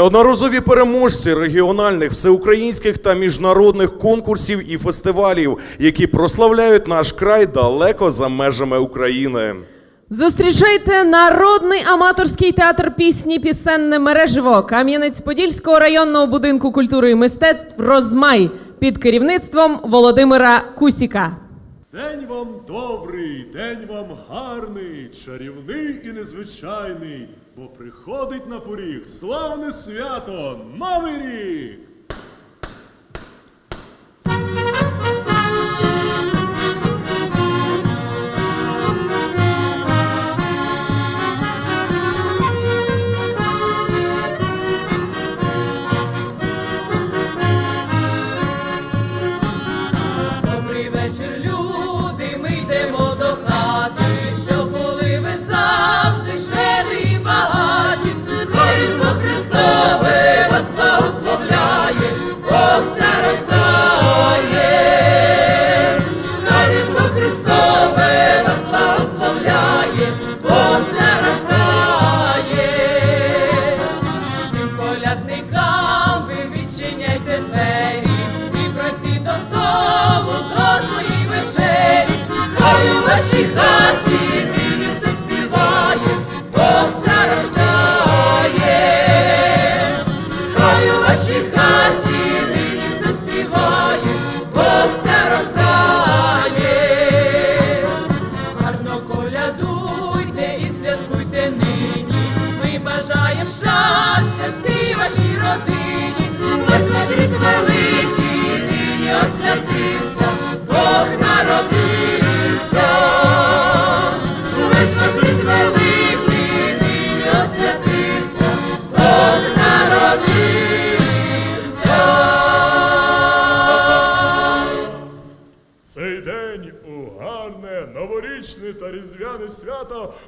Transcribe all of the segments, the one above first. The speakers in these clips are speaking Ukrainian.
Неодноразові переможці регіональних, всеукраїнських та міжнародних конкурсів і фестивалів, які прославляють наш край далеко за межами України. Зустрічайте народний аматорський театр пісні Пісенне мереживо Кам'янець-Подільського районного будинку культури і мистецтв Розмай під керівництвом Володимира Кусіка. День вам добрий, день вам гарний, чарівний і незвичайний, бо приходить на поріг славне свято, Новий рік!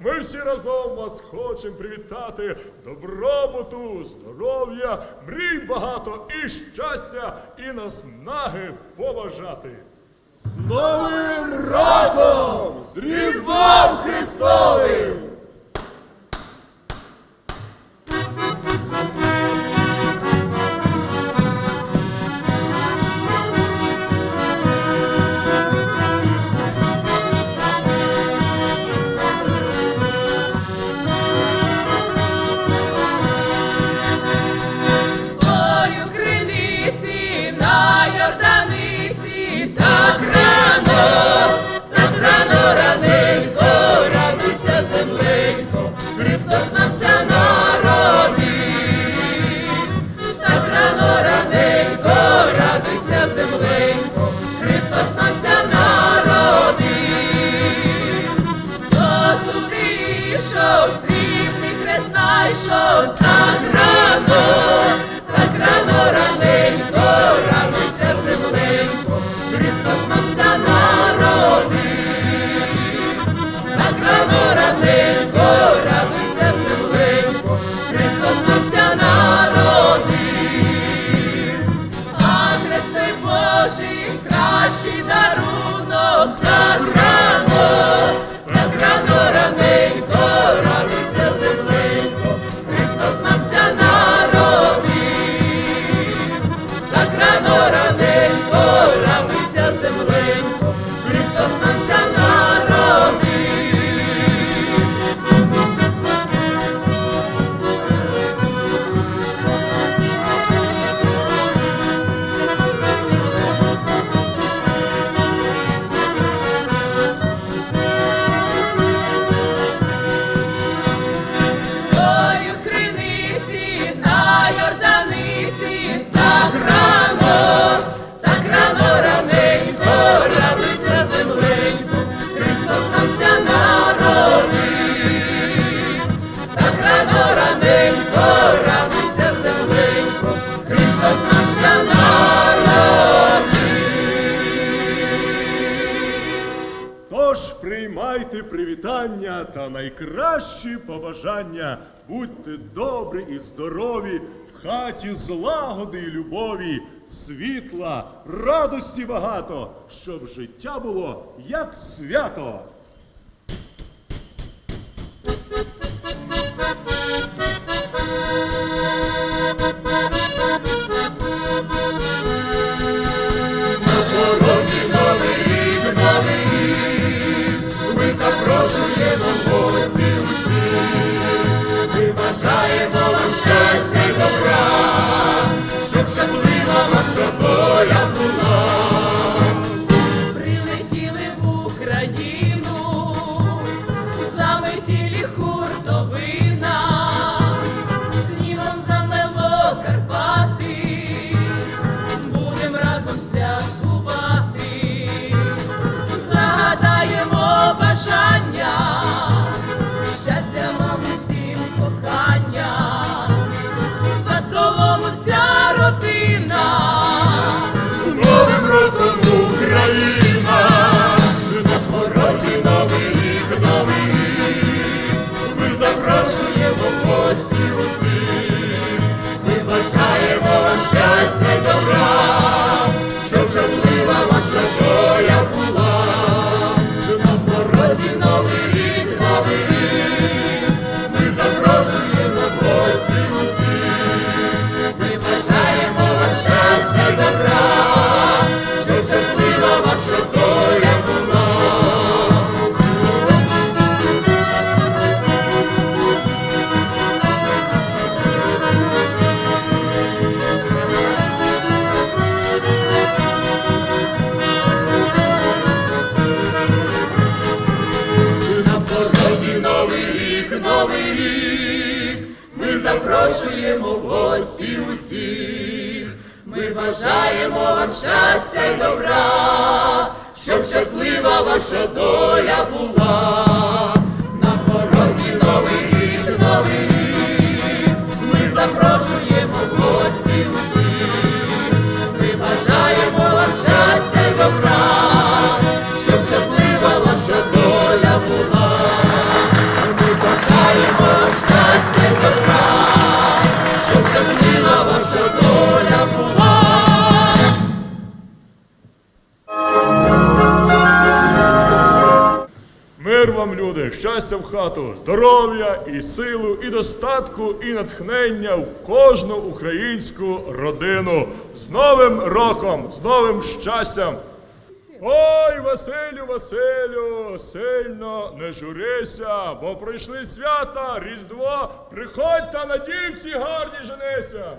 Ми всі разом вас хочемо привітати добробуту, здоров'я, мрій багато і щастя, і наснаги побажати. З Новим роком! З Різдвом Христовим! Shaitan приймайте привітання та найкращі побажання. Будьте добрі і здорові, в хаті злагоди і любові, світла, радості багато, щоб життя було як свято. Бажаємо вам щастя й добра, щоб щаслива ваша доля була. люди, щастя в хату, здоров'я і силу, і достатку, і натхнення в кожну українську родину. З Новим роком, з новим щастям. Ой, Василю, Василю, сильно не журися, бо прийшли свята, Різдво, приходь та на дівці гарні женися.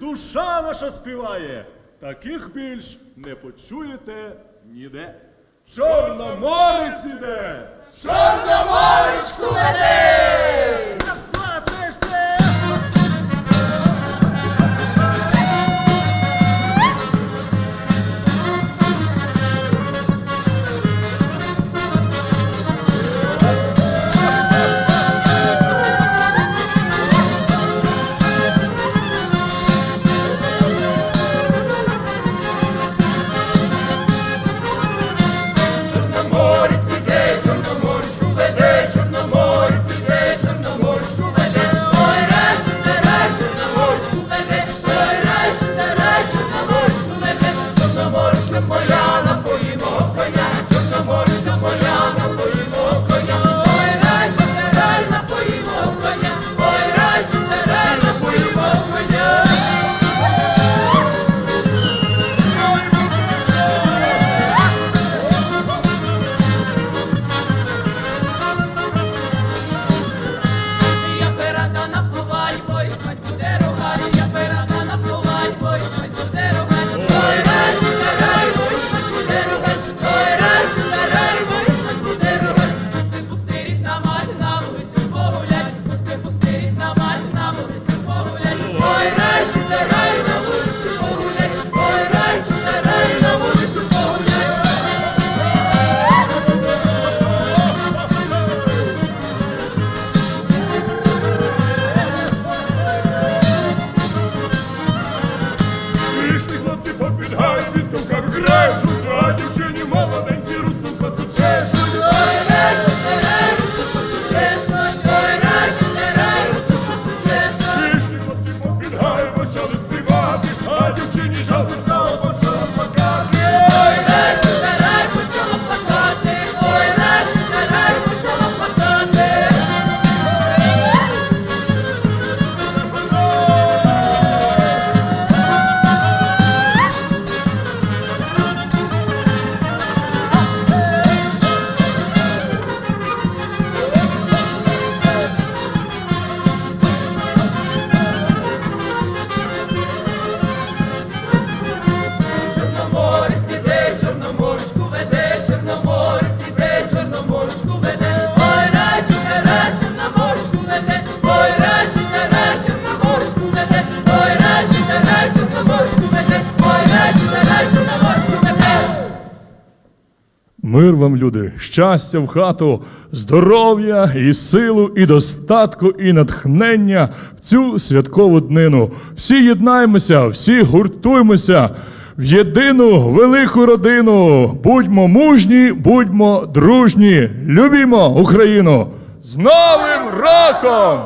душа наша співає, таких більш не почуєте ніде. Чорноморець іде! Чорноморечку веде! щастя в хату, здоров'я і силу, і достатку, і натхнення в цю святкову днину. Всі єднаємося, всі гуртуймося в єдину велику родину. Будьмо мужні, будьмо дружні. Любімо Україну з Новим роком!